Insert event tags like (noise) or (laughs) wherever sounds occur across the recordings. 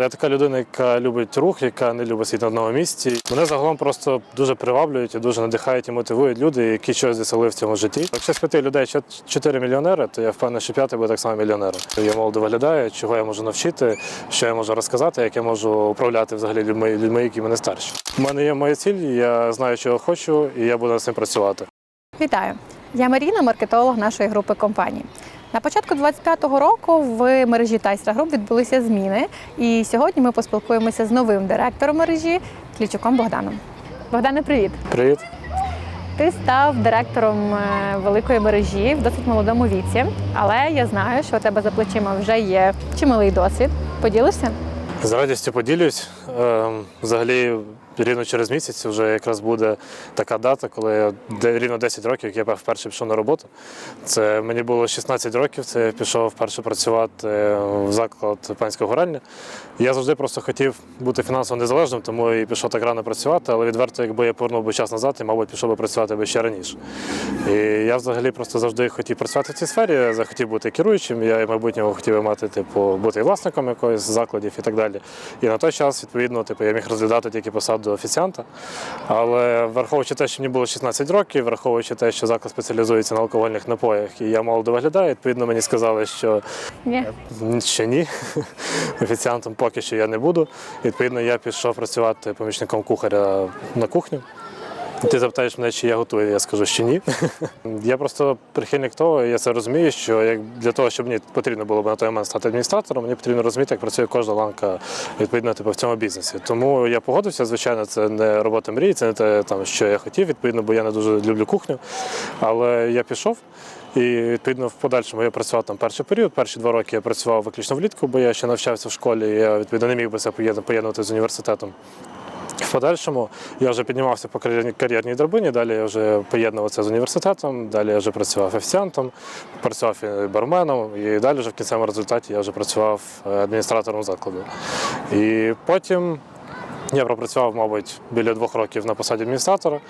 Я така людина, яка любить рух, яка не любить сидіти на одному місці. Мене загалом просто дуже приваблюють і дуже надихають і мотивують люди, які щось досягли в цьому житті. Якщо з п'яти людей чотири мільйонери, то я впевнений, що п'ятий буде так само мільйонером. Я молодо виглядаю, чого я можу навчити, що я можу розказати, як я можу управляти взагалі людьми, людьми, які мене старші. У мене є моя ціль, я знаю, чого хочу, і я буду над цим працювати. Вітаю! Я Маріна, маркетолог нашої групи компаній. На початку 25-го року в мережі Тайсра Груп відбулися зміни, і сьогодні ми поспілкуємося з новим директором мережі Клічуком Богданом. Богдане, привіт! Привіт. Ти став директором е, великої мережі в досить молодому віці, але я знаю, що у тебе за плечима вже є чималий досвід. Поділишся? З радістю поділюсь. Ем, Взагалі, рівно через місяць вже якраз буде така дата, коли я рівно 10 років, як я вперше пішов на роботу. Це мені було 16 років, це я пішов вперше працювати в заклад панського горання. Я завжди просто хотів бути фінансово незалежним, тому і пішов так рано працювати, але відверто, якби я повернув би час назад, я, мабуть, пішов би працювати би ще раніше. І я взагалі просто завжди хотів працювати в цій сфері, я захотів бути керуючим, я і в майбутньому хотів би мати, типу, бути і власником якогось закладів і так далі. І на той час, відповідно, типу, я міг розглядати тільки посаду офіціанта. Але враховуючи те, що мені було 16 років, враховуючи те, що заклад спеціалізується на алкогольних напоях, і я молодо виглядаю, відповідно, мені сказали, що Ні. Ще ні. (laughs) Офіціантом поки що я не буду. Відповідно, я пішов працювати помічником кухаря на кухню. Ти запитаєш мене, чи я готую, я скажу, що ні. (laughs) Я просто прихильник того, я це розумію, що як для того, щоб мені потрібно було б на той момент стати адміністратором, мені потрібно розуміти, як працює кожна ланка відповідно типу, в цьому бізнесі. Тому я погодився, звичайно, це не робота мрії, це не те, там, що я хотів, відповідно, бо я не дуже люблю кухню. Але я пішов. І відповідно в подальшому я працював там перший період. Перші два роки я працював виключно влітку, бо я ще навчався в школі. Я відповідно не міг би це поєднувати з університетом. В подальшому я вже піднімався по кар'єрній драбині, далі я вже поєднувався з університетом, далі я вже працював офіціантом, працював і барменом, і далі вже в кінцевому результаті я вже працював е, адміністратором закладу. І потім я пропрацював, мабуть, біля двох років на посаді адміністратора.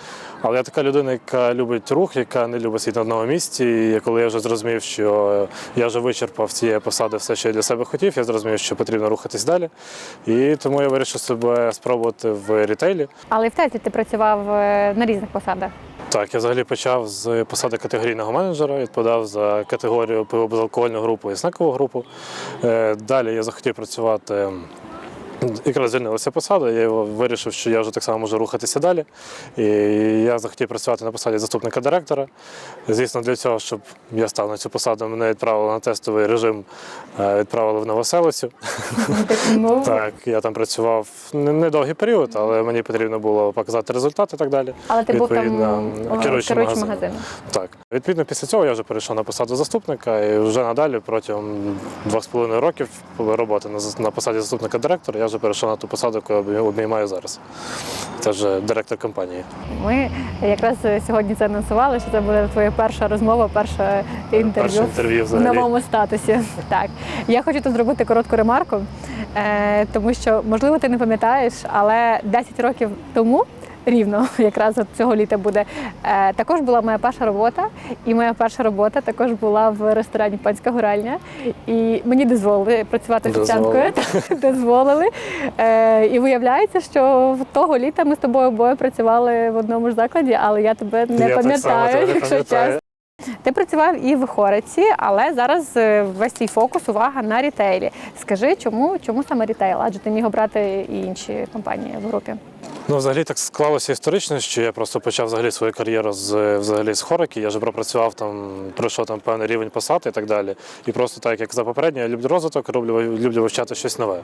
Але я така людина, яка любить рух, яка не любить сидіти на одному місці. І коли я вже зрозумів, що я вже вичерпав цієї посади все, що я для себе хотів, я зрозумів, що потрібно рухатись далі. І тому я вирішив себе спробувати в рітейлі. Але в Тайсрі ти працював е, на різних посадах. Так, я взагалі почав з посади категорійного менеджера, відповідав за категорію пиво безалкогольну групу і знакову групу. Е, Далі я захотів працювати. Якраз звільнилася посада, я його вирішив, що я вже так само можу рухатися далі. І я захотів працювати на посаді заступника директора. Звісно, для цього, щоб я став на цю посаду, мене відправили на тестовий режим, е, відправили в Новоселицю. Так, я там працював недовгий період, але мені потрібно було показати результати і так далі. Але ти був там керуючим магазином. Так, відповідно, після цього я вже перейшов на посаду заступника і вже надалі протягом двох з половиною років роботи на посаді заступника директора вже перейшов на ту посаду, яку я обіймаю зараз. Це вже директор компанії. Ми якраз сьогодні це анонсували, що це буде твоя перша розмова, перше інтерв'ю, Перше інтерв'ю в новому статусі. (laughs) Так, я хочу тут зробити коротку ремарку, е, тому що можливо ти не пам'ятаєш, але 10 років тому. Рівно, (laughs) якраз от цього літа буде. Е, також була моя перша робота, і моя перша робота також була в ресторані Панська горальня. І мені дозволили працювати офіціанткою. (laughs) Дозволили. Е, і виявляється, що того літа ми з тобою обоє працювали в одному ж закладі, але я тебе не Я так само пам'ятаю, якщо чесно. Ти працював і в Хориці, але зараз е, весь твій фокус, увага на рітейлі. Скажи, чому, чому саме рітейл? Адже ти міг обрати і інші компанії в групі. Ну, взагалі так склалося історично, що я просто почав взагалі свою кар'єру з взагалі з хорики. Я вже пропрацював там, пройшов там певний рівень посад і так далі. І просто так, як за попередньо, я люблю розвиток, роблю, люблю вивчати щось нове.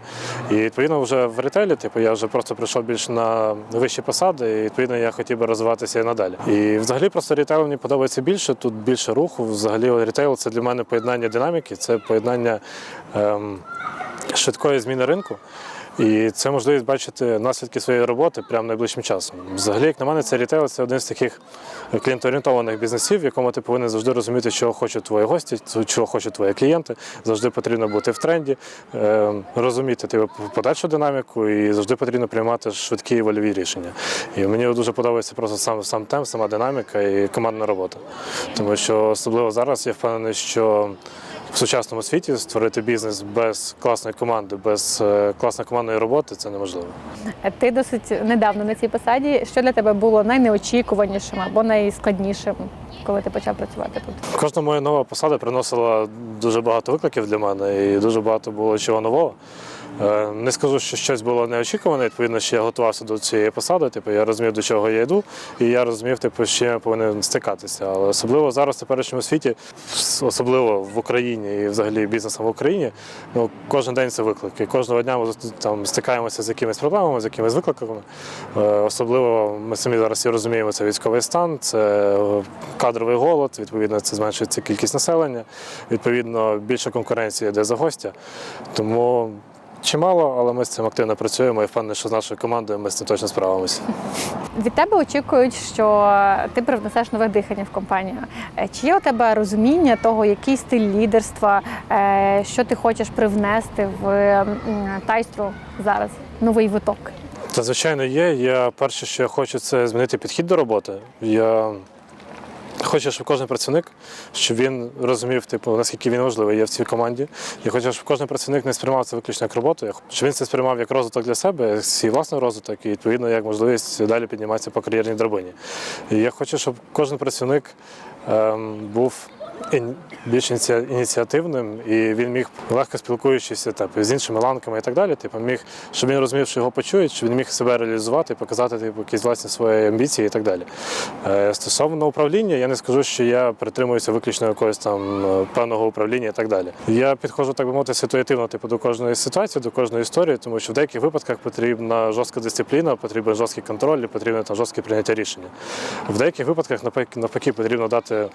І відповідно вже в ретейлі, типу, я вже просто прийшов більш на вищі посади, і відповідно я хотів би розвиватися і надалі. І взагалі просто рітейл мені подобається більше, тут більше руху. Взагалі рітейл це для мене поєднання динаміки, це поєднання ем, швидкої зміни ринку. І це можливість бачити наслідки своєї роботи прямо найближчим часом. Взагалі, як на мене, це рітейл це один з таких клієнтоорієнтованих бізнесів, в якому ти повинен завжди розуміти, чого хочуть твої гості, чого хочуть твої клієнти. Завжди потрібно бути в тренді, е, розуміти типу, подальшу динаміку і завжди потрібно приймати швидкі і вольові рішення. І мені дуже подобається просто сам сам темп, сама динаміка і командна робота. Тому що особливо зараз я впевнений, що в сучасному світі створити бізнес без класної команди, без е, класної командної роботи це неможливо. Е, Ти досить недавно на цій посаді. Що для тебе було найнеочікуванішим або найскладнішим, коли ти почав працювати тут? Кожна моя нова посада приносила дуже багато викликів для мене і дуже багато було чого нового. Е, Не скажу, що щось було неочікуване. Відповідно, що я готувався до цієї посади. Типу, я розумів, до чого я йду, і я розумів, типу, з чим я повинен стикатися. Але особливо зараз в теперішньому світі, особливо в Україні і взагалі бізнесом в Україні, ну кожен день це виклики. Кожного дня ми там стикаємося з якимись проблемами, з якимись викликами. Е, Особливо ми самі зараз всі розуміємо, це військовий стан, це е, кадровий голод, відповідно, це зменшується кількість населення, відповідно, більше конкуренції йде за гостя. Тому чимало, але ми з цим активно працюємо і впевнений, що з нашою командою ми з цим точно справимося. Від тебе очікують, що ти привнесеш нове дихання в компанію. Е, Чи є у тебе розуміння того, який стиль лідерства, е, що ти хочеш привнести в тайстру зараз? Новий виток. Та звичайно є. Я перше, що я хочу, це змінити підхід до роботи. Я хочу, щоб кожен працівник, щоб він розумів, типу, наскільки він важливий є в цій команді. Я хочу, щоб кожен працівник не сприймав це виключно як роботу, щоб він це сприймав як розвиток для себе, як свій власний розвиток, і відповідно як можливість далі підніматися по кар'єрній драбині. І я хочу, щоб кожен працівник ем, був. Більш ініціативним, і він міг легко спілкуючись типу, з іншими ланками і так далі. Типу, міг, щоб він розумів, що його почують, щоб він міг себе реалізувати, показати типу, якісь власні свої амбіції і так далі. Е, Стосовно управління, я не скажу, що я притримуюся виключно якогось там е, певного управління і так далі. Я підходжу, так би мовити, ситуативно типу, до кожної ситуації, до кожної історії, тому що в деяких випадках потрібна жорстка дисципліна, потрібен жорсткий контроль, потрібне там жорстке прийняття рішення. В деяких випадках навпаки потрібно дати.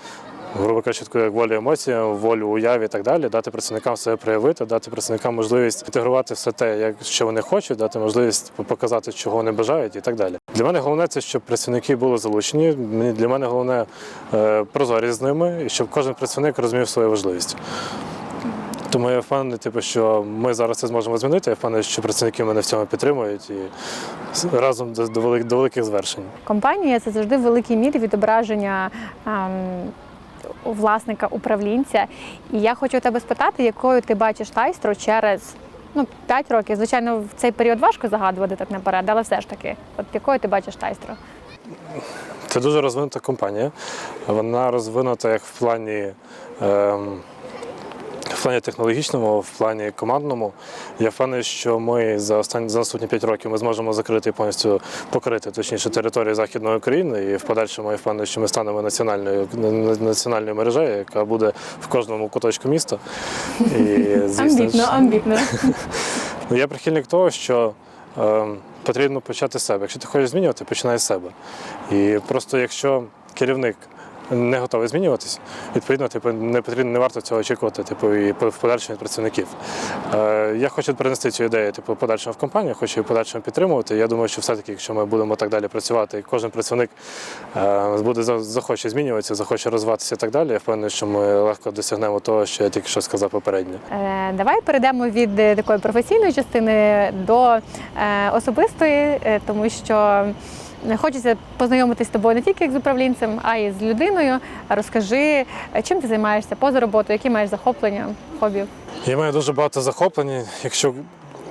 Грубо кажучи, таку як волю емоціям, волю уяві і так далі, дати працівникам себе проявити, дати працівникам можливість інтегрувати все те, як що вони хочуть, дати можливість показати, чого вони бажають, і так далі. Для мене головне це, щоб працівники були залучені. Для мене головне е, прозорість з ними, і щоб кожен працівник розумів свою важливість. Тому я впевнений, типу, що ми зараз це зможемо змінити. Я впевнений, що працівники мене в цьому підтримують і разом до великих звершень. Компанія це завжди в великій мірі відображення ем, власника управлінця. І я хочу тебе спитати, якою ти бачиш тайстру через ну, 5 років. Звичайно, в цей період важко загадувати так наперед, але все ж таки, от якою ти бачиш тайстру? Це дуже розвинута компанія. Вона розвинута як в плані. Ем, в плані технологічному, в плані командному, я впевнений, що ми за останні за наступні 5 років ми зможемо закрити повністю покрити точніше територію західної України. І в подальшому я впевнений, що ми станемо національною національною мережею, яка буде в кожному куточку міста. І звісно ж, амбітно. (laughs) Ну, я прихильник того, що е, потрібно почати з себе. Якщо ти хочеш змінювати, починай з себе. І просто якщо керівник не готовий змінюватись, відповідно, типу, не потрібно, не варто цього очікувати, типу, і в подальшому від працівників. Е, я хочу перенести цю ідею, типу, подальшому в компанію, хочу її подальшому підтримувати. Я думаю, що все-таки, якщо ми будемо так далі працювати, і кожен працівник е, буде захоче змінюватися, захоче розвиватися і так далі, я впевнений, що ми легко досягнемо того, що я тільки що сказав попередньо. Е, Давай перейдемо від е, такої професійної частини до е, особистої, е, тому що хочеться познайомитись з тобою не тільки як з управлінцем, а й з людиною. Розкажи, чим ти займаєшся поза роботою, які маєш захоплення, хобі? Я маю дуже багато захоплень. Якщо,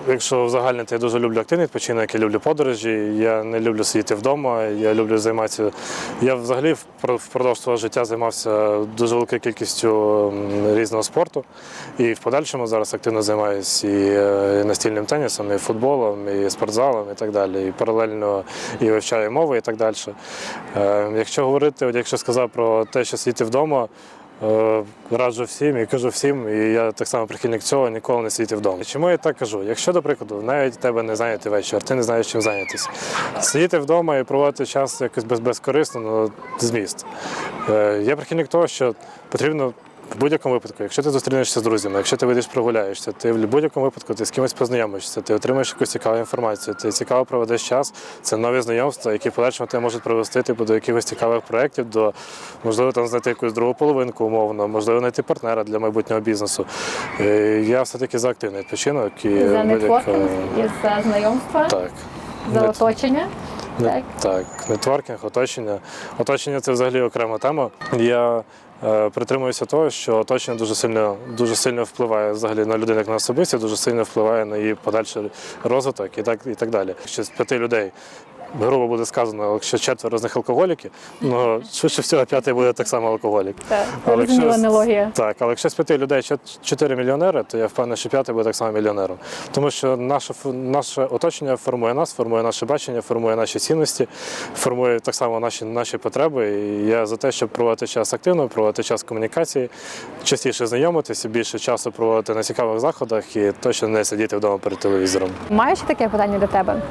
якщо узагальнити, я дуже люблю активний відпочинок, я люблю подорожі, я не люблю сидіти вдома, я люблю займатися. Я взагалі впро- впродовж свого життя займався дуже великою кількістю різного спорту. І в подальшому зараз активно займаюся і е, настільним тенісом, і футболом, і спортзалом, і так далі. І паралельно і вивчаю мови, і так далі. Е, Якщо говорити, от якщо сказав про те, що сидіти вдома. Е, Раджу всім і кажу всім, і я так само прихильник цього ніколи не сидіти вдома. Чому я так кажу? Якщо, до прикладу, навіть тебе не зайнятий вечір, ти не знаєш чим зайнятися. Сидіти вдома і проводити час якось без, безкорисно, ну зміст. Е, Я прихильник того, що потрібно. В будь-якому випадку, якщо ти зустрінешся з друзями, якщо ти вийдеш прогуляєшся, ти в будь-якому випадку ти з кимось познайомишся, ти отримаєш якусь цікаву інформацію, ти цікаво проведеш час. Це нові знайомства, які подальшому тебе можуть привести типу, до якихось цікавих проєктів, до можливо там знайти якусь другу половинку умовно, можливо, знайти партнера для майбутнього бізнесу. Е, Я все-таки за активний відпочинок і За нетворкінг і за знайомства, так. за Нет. оточення. Так. Так, нетворкінг, оточення. Оточення це взагалі окрема тема. Я притримуюся того, що оточення дуже сильно, дуже сильно впливає взагалі на людину як на особистість, дуже сильно впливає на її подальший розвиток і так, і так далі. Якщо з п'яти людей. Грубо буде сказано, якщо четверо з них алкоголіки, ну швидше всього п'ятий буде так само алкоголік. Це Але якщо аналогія. Так, але якщо з п'яти людей чотири мільйонери, то я впевнений, що п'ятий буде так само мільйонером. Тому що наше, наше оточення формує нас, формує наше бачення, формує наші цінності, формує так само наші, наші потреби. І я за те, щоб проводити час активно, проводити час комунікації, частіше знайомитися, більше часу проводити на цікавих заходах і точно не сидіти вдома перед телевізором. Маю ще таке питання до тебе.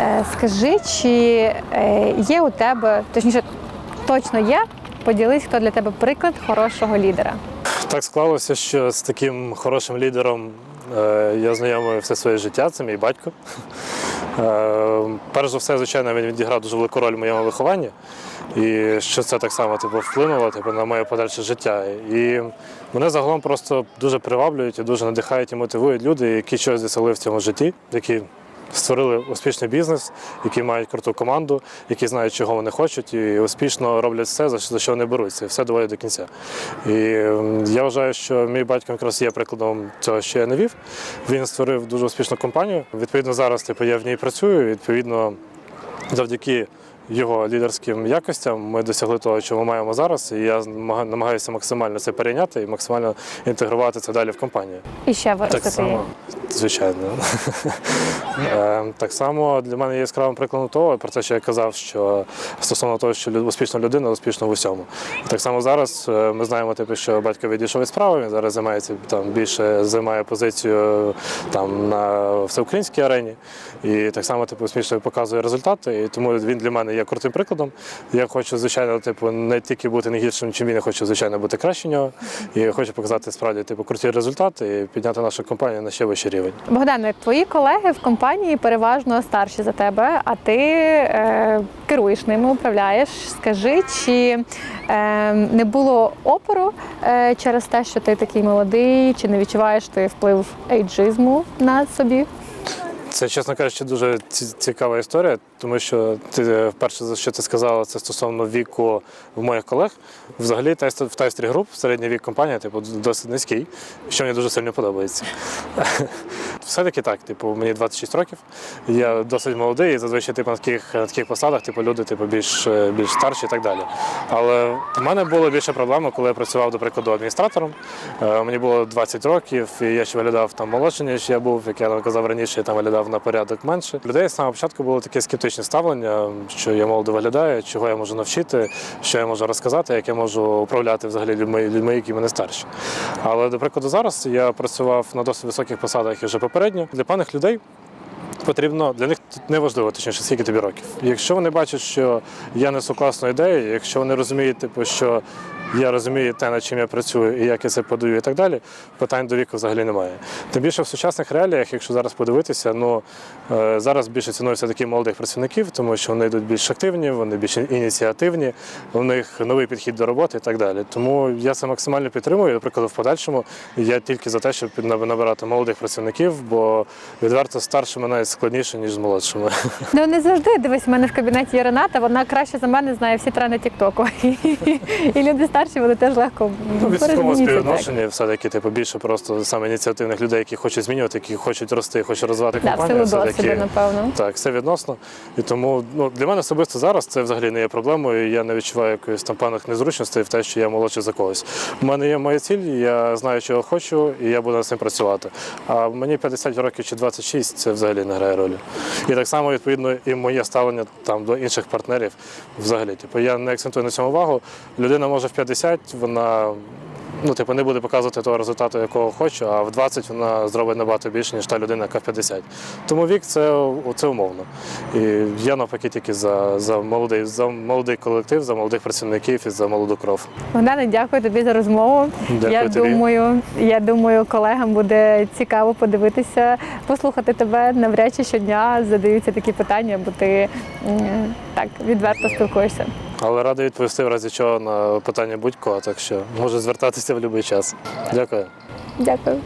Е, Скажи, чи е, є у тебе, точніше, точно є, поділись, хто для тебе приклад хорошого лідера. Так склалося, що з таким хорошим лідером е, я знайомий все своє життя, це мій батько. Е, перш за все, звичайно, він відіграв дуже велику роль в моєму вихованні. І що це так само типу, вплинуло типу, на моє подальше життя. І мене загалом просто дуже приваблюють і дуже надихають і мотивують люди, які щось досягли в цьому житті, які створили успішний бізнес, які мають круту команду, які знають, чого вони хочуть, і успішно роблять все, за що- вони беруться, і все доводять до кінця. І я вважаю, що мій батько якраз є прикладом цього, що я не вів. Він створив дуже успішну компанію. Відповідно, зараз типу, я в ній працюю. Відповідно, завдяки його лідерським якостям ми досягли того, що ми маємо зараз. І я намагаюся максимально це перейняти і максимально інтегрувати це далі в компанію. І ще Так виростити її. само, звичайно. (laughs) Е, Так само для мене є яскравим прикладом того, про те, що я казав, що стосовно того, що успішна людина успішна в усьому. Так само зараз е, ми знаємо, типу, що батько відійшов від справи, він зараз займається там більше займає позицію там на всеукраїнській арені. І так само типу, успішно показує результати. І тому він для мене є крутим прикладом. Я хочу, звичайно, типу, не тільки бути не гіршим, чим він, я хочу, звичайно, бути краще нього. І хочу показати справді типу, круті результати і підняти нашу компанію на ще вищий рівень. Богдане, твої колеги в компанії переважно старші за тебе, а ти е, керуєш ними, управляєш. Скажи, чи е, не було опору е, через те, що ти такий молодий, чи не відчуваєш ти вплив ейджизму на собі? Це, чесно кажучи, дуже цікава історія, тому що ти е, вперше що ти сказала, це стосовно віку в моїх колег. Взагалі, в тайстрі груп середній вік компанії, типу, досить низький, що мені дуже сильно подобається. (laughs) Все-таки так, типу, мені 26 років, я досить молодий, і зазвичай типу, на таких, на таких посадах типу, люди типу, більш, е, більш старші і так далі. Але в мене було більше проблема, коли я працював, до прикладу, адміністратором. Е, Мені було 20 років, і я ще виглядав там молодше, ніж я був, як я казав раніше, я там виглядав на порядок менше. Людей з самого початку було таке скептичне ставлення, що я молодо виглядаю, чого я можу навчити, що я можу розказати, як я можу управляти взагалі людьми, людьми, які мене старші. Але, до прикладу, зараз я працював на досить високих посадах і вже попередньо. Для певних людей потрібно для них не важливо, точніше, скільки тобі років. Якщо вони бачать, що я несу класну ідею, якщо вони розуміють, типу, що я розумію те, над чим я працюю і як я це подаю, і так далі, питань до віку взагалі немає. Тим більше в сучасних реаліях, якщо зараз подивитися, ну е, зараз більше цінується таких молодих працівників, тому що вони йдуть більш активні, вони більш ініціативні, у них новий підхід до роботи і так далі. Тому я це максимально підтримую. Наприклад, в подальшому я тільки за те, щоб набирати молодих працівників, бо відверто старшими навіть складніше, ніж з молодшими. (laughs) Ну не завжди дивись, в мене в кабінеті є Рената, вона краще за мене знає всі тренди Тіктоку. (laughs) І люди старші вони теж легко Ну, в відсотковому порозуміються, так. співвідношенні все-таки типу, більше просто саме ініціативних людей, які хочуть змінювати, які хочуть рости, хочуть розвивати Да, в компанію. силу досвіду, напевно. Так, все відносно. І тому ну, для мене особисто зараз це взагалі не є проблемою. Я не відчуваю якоїсь там певних незручностей в те, що я молодший за когось. У мене є моя ціль, я знаю, чого хочу, і я буду над цим працювати. А мені 50 років чи 26 це взагалі не грає ролі. І так само, відповідно, і моє ставлення там до інших партнерів взагалі. Типу, я не акцентую на цьому увагу. Людина може в 50, вона. Ну, типу, не буде показувати того результату, якого хочу, а в 20 вона зробить набагато більше, ніж та людина, яка в 50. Тому вік це, це умовно. І я навпаки тільки за, за, молодий, за молодий колектив, за молодих працівників і за молоду кров. Богдане, дякую тобі за розмову. Дякую я тобі. думаю, я думаю, колегам буде цікаво подивитися, послухати тебе. Навряд чи щодня задаються такі питання, бо ти так відверто спілкуєшся. Але радий відповісти в разі чого на питання будь-кого, так що може звертатися в будь-який час. Дякую. Дякую.